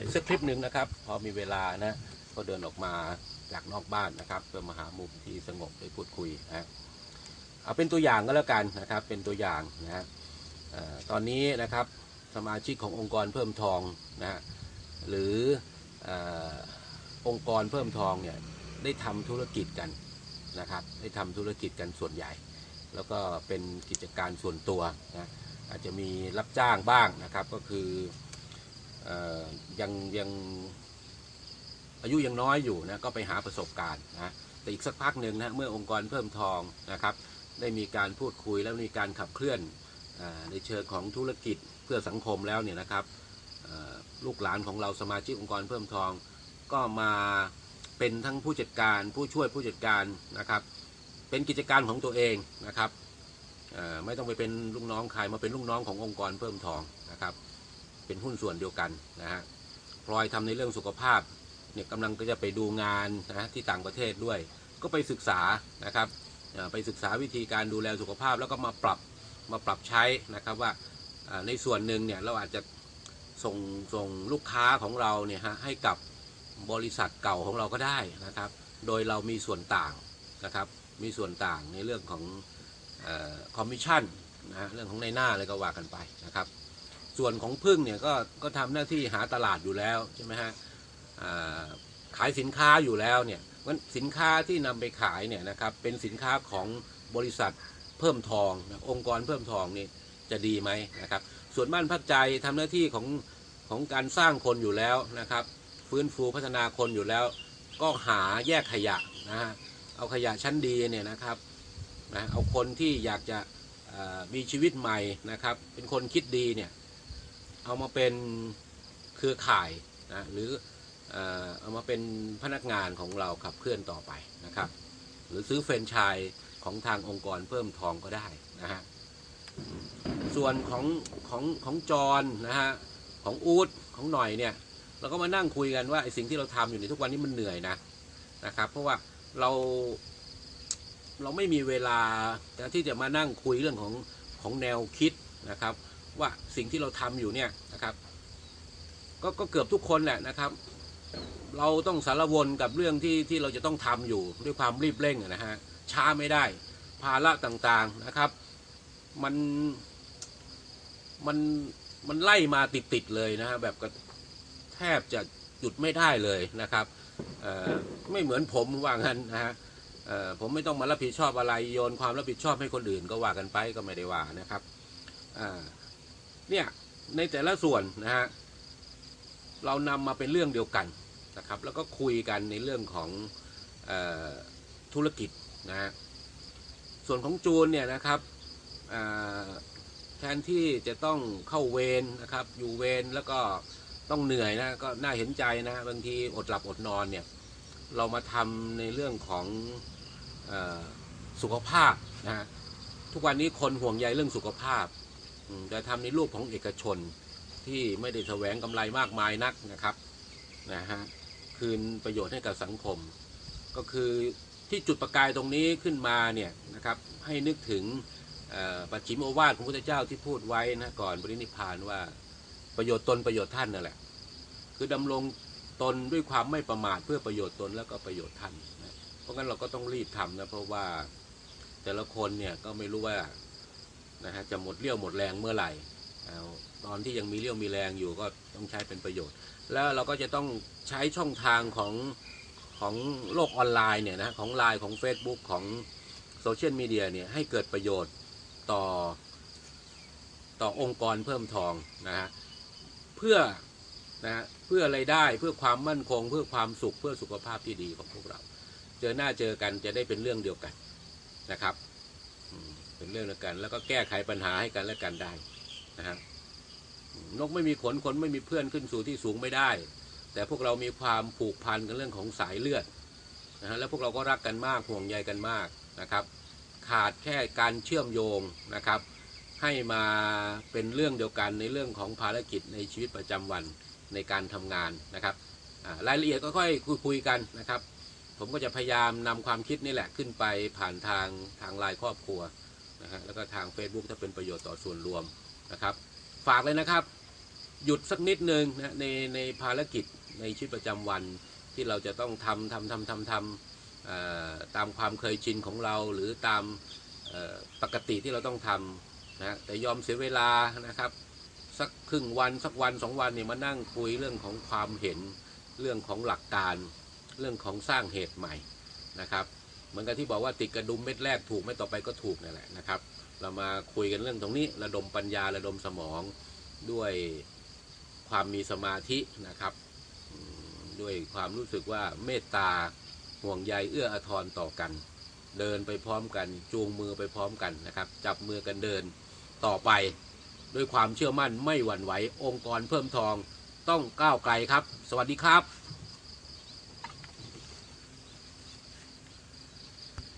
อีกสักคลิปหนึ่งนะครับ พอมีเวลานะก็เดินออกมาจากนอกบ้านนะครับ เพื่อมาหามุมที่สงบได้พูดคุยนะเอาเป็นตัวอย่างก็แล้วกันนะครับ เป็นตัวอย่างนะอตอนนี้นะครับสมาชิกขององค์กรเพิ่มทองนะฮะหรืออองค์กรเพิ่มทองเนี่ยได้ทำธุรกิจกันนะครับ ได้ทำธุรกิจกันส่วนใหญ่ แล้วก็เป็นกิจการส่วนตัวนะอาจจะมีรับจ้างบ้างนะครับก็คือ ยังยังอายุยังน้อยอยู่นะก็ไปหาประสบการณ์นะแต่อีกสักพักหนึ่งนะเมื่อองค์กรเพิ่มทองนะครับได้มีการพูดคุยแล้วมีการขับเคลื่อนอในเชิงของธุรกิจเพื่อสังคมแล้วเนี่ยนะครับลูกหลานของเราสมาชิกองค์กรเพิ่มทอง ก็มาเป็นทั้งผู้จัดการผู้ช่วยผู้จัดการนะครับเป็นกิจการของตัวเองนะครับไม่ต้องไปเป็นลูกน้องใครมาเป็นลูกน้องขององค์กรเพิ่มทองนะครับ เป็นหุ้นส่วนเดียวกันนะฮะพลอยทำในเรื่องสุขภาพเนี่ยกำลังก็จะไปดูงานนะที่ต่างประเทศด้วย ก็ไปศึกษานะครับไปศึกษาวิธีการดูแลสุขภาพแล้วก็มาปรับมาปรับใช้นะครับว่าในส่วนหนึ่งเนี่ยเราอาจจะส่งส่งลูกค้าของเราเนี่ยฮะให้กับบริษัทเก่าของเราก็ได้นะครับ โดยเรามีส่วนต่างนะครับ มีส่วนต่างในเรื่องของคอมมิชชั่นนะฮะเรื่องของในหน้าอะไรก็ว่ากันไปนะครับ ส่วนของพึ่งเนี่ยก็ก็ทำหน้าที่หาตลาดอยู่แล้วใช่ไหมฮะขายสินค้าอยู่แล้วเนี่ยงั้นสินค้าที่นำไปขายเนี่ยนะครับเป็นสินค้าของบริษัทเพิ่มทององค์กรเพิ่มทองนี่จะดีไหมนะครับ ส่วนบ้านพักใจทำหน้าที่ของของการสร้างคนอยู่แล้วนะครับ ฟื้นฟูพัฒนาคนอยู่แล้ว ก็หาแยกขยะนะฮะเอาขยะชั้นดีเนี่ยนะครับนะเอาคนที่อยากจะมีชีวิตใหม่นะครับ เป็นคนคิดดีเนี่ย เอามาเป็นเครือข่ายนะหรือเอามาเป็นพนักงานของเราขับเคลื่อนต่อไปนะครับ หรือซื้อแฟรนไชส์ของทางองค์กรเพิ่มทองก็ได้นะฮะส่วนของของของจรนะฮะของอูดของหน่อยเนี่ยเราก็มานั่งคุยกันว่าไอ้สิ่งที่เราทำอยู่ในทุกวันนี้มันเหนื่อยนะนะครับ เพราะว่าเราเราไม่มีเวลาที่จะมานั่งคุยเรื่องของของแนวคิดนะครับ ว่าสิ่งที่เราทำอยู่เนี่ยนะครับก็ก็เกือบทุกคนแหละนะครับ เราต้องสารวนกับเรื่องที่ที่เราจะต้องทำอยู่ด้วยความรีบเร่งนะฮะช้าไม่ได้ ภาระต่างๆนะครับ มันมันมันไล่มาติดๆเลยนะฮะแบบก็แทบจะหยุดไม่ได้เลยนะครับไม่เหมือนผมว่างั้นนะฮะผมไม่ต้องมารับผิดชอบอะไรโยนความรับผิดชอบให้คนอื่นก็ว่ากันไปก็ไม่ได้ว่านะครับอ่า เนี่ยในแต่ละส่วนนะฮะเรานำมาเป็นเรื่องเดียวกันนะครับ แล้วก็คุยกันในเรื่องของออธุรกิจนะฮะส่วนของจูนเนี่ยนะครับแทนที่จะต้องเข้าเวรนะครับ อยู่เวรแล้วก็ต้องเหนื่อยนะก็น่าเห็นใจนะบางทีอดหลับอดนอนเนี่ยเรามาทำในเรื่องของอสุขภาพนะทุกวันนี้คนห่วงใยเรื่องสุขภาพ อืมแต่ทำในรูปของเอกชนที่ไม่ได้แสวงกำไรมากมายนักนะครับนะฮะคืนประโยชน์ให้กับสังคม ก็คือที่จุดประกายตรงนี้ขึ้นมาเนี่ยนะครับให้นึกถึงปัจฉิมโอวาทของพระพุทธเจ้าที่พูดไว้นะก่อนปรินิพานว่าประโยชน์ตนประโยชน์ท่านนั่นแหละ คือดำรงตนด้วยความไม่ประมาทเพื่อประโยชน์ตนแล้วก็ประโยชน์ท่านนะเพราะงั้นเราก็ต้องรีบทำนะเพราะว่าแต่ละคนเนี่ยก็ไม่รู้ว่า นะฮะจะหมดเรี่ยวหมดแรงเมื่อไหร่ตอนที่ยังมีเรี่ยวมีแรงอยู่ก็ต้องใช้เป็นประโยชน์ แล้วเราก็จะต้องใช้ช่องทางของของโลกออนไลน์เนี่ยนะของไลน์ของ Facebook ของโซเชียลมีเดียเนี่ยให้เกิดประโยชน์ต่อต่อองค์กรเพิ่มทองนะฮะเพื่อนะเพื่ออะไรายได้เพื่อความมั่นคง เพื่อความสุขเพื่อสุขภาพที่ดีของพวกเรา เจอหน้าเจอกันจะได้เป็นเรื่องเดียวกันนะครับ เป็นเรื่องเดียวกัน แล้วก็แก้ไขปัญหาให้กันและกันได้นะครับนกไม่มีขนขนไม่มีเพื่อนขึ้นสู่ที่สูงไม่ได้ แต่พวกเรามีความผูกพันกันเรื่องของสายเลือดนะฮะแล้วพวกเราก็รักกันมากห่วงใยกันมากนะครับ ขาดแค่การเชื่อมโยงนะครับ ให้มาเป็นเรื่องเดียวกันในเรื่องของภารกิจในชีวิตประจำวันในการทำงานนะครับรายละเอียดก็ค่อยคุยกันนะครับ ผมก็จะพยายามนำความคิดนี่แหละขึ้นไปผ่านทางทางไลน์ครอบครัว นะฮะแล้วก็ทาง Facebook ถ้าเป็นประโยชน์ต่อส่วนรวมนะครับ ฝากเลยนะครับ หยุดสักนิดหนึ่งนะในในภารกิจในชีวิตประจำวันที่เราจะต้องทำทำทำทำทำตามความเคยชินของเราหรือตามปกติที่เราต้องทำนะแต่ยอมเสียเวลานะครับ สักครึ่งวันสักวันสองวันเนี่ยมานั่งคุยเรื่องของความเห็นเรื่องของหลักการ เรื่องของสร้างเหตุใหม่นะครับ เหมือนกับที่บอกว่าติดกระดุมเม็ดแรกถูกไม่ต่อไปก็ถูกนั่นแหละนะครับ เรามาคุยกันเรื่องตรงนี้ระดมปัญญาระดมสมองด้วยความมีสมาธินะครับด้วยความรู้สึกว่าเมตตาห่วงใยเอื้ออาทรต่อกัน เดินไปพร้อมกัน จูงมือไปพร้อมกันนะครับ จับมือกันเดินต่อไป ด้วยความเชื่อมั่นไม่หวั่นไหวองค์กรเพิ่มทองต้องก้าวไกลครับ สวัสดีครับ